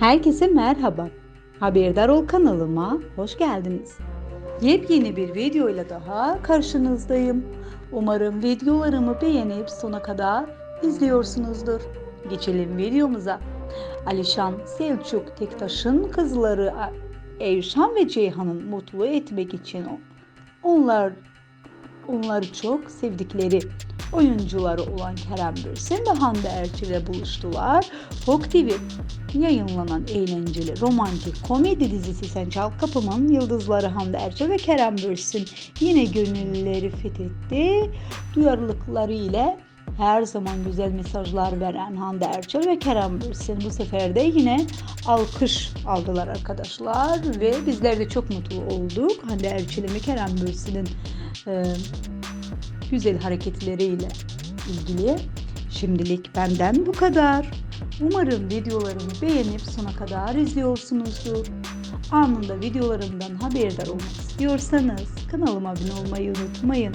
Herkese merhaba. Haberdar ol kanalıma hoş geldiniz. Yepyeni bir videoyla daha karşınızdayım. Umarım videolarımı beğenip sona kadar izliyorsunuzdur. Geçelim videomuza. Alişan Selçuk Tektaş'ın kızları Eyşan ve Ceyhan'ın mutlu etmek için onlar onları çok sevdikleri oyuncuları olan Kerem Bürsin ve Hande Erçel ile buluştular. Fok TV yayınlanan eğlenceli romantik komedi dizisi Sen Çal Kapım'ın yıldızları Hande Erçel ve Kerem Bürsin yine gönülleri fethetti. Duyarlılıkları ile her zaman güzel mesajlar veren Hande Erçel ve Kerem Bürsin bu sefer de yine alkış aldılar arkadaşlar ve bizler de çok mutlu olduk. Hande Erçel'in ve Kerem Bürsin'in e, güzel hareketleriyle ilgili. Şimdilik benden bu kadar. Umarım videolarımı beğenip sona kadar izliyorsunuzdur. Anında videolarımdan haberdar olmak istiyorsanız kanalıma abone olmayı unutmayın.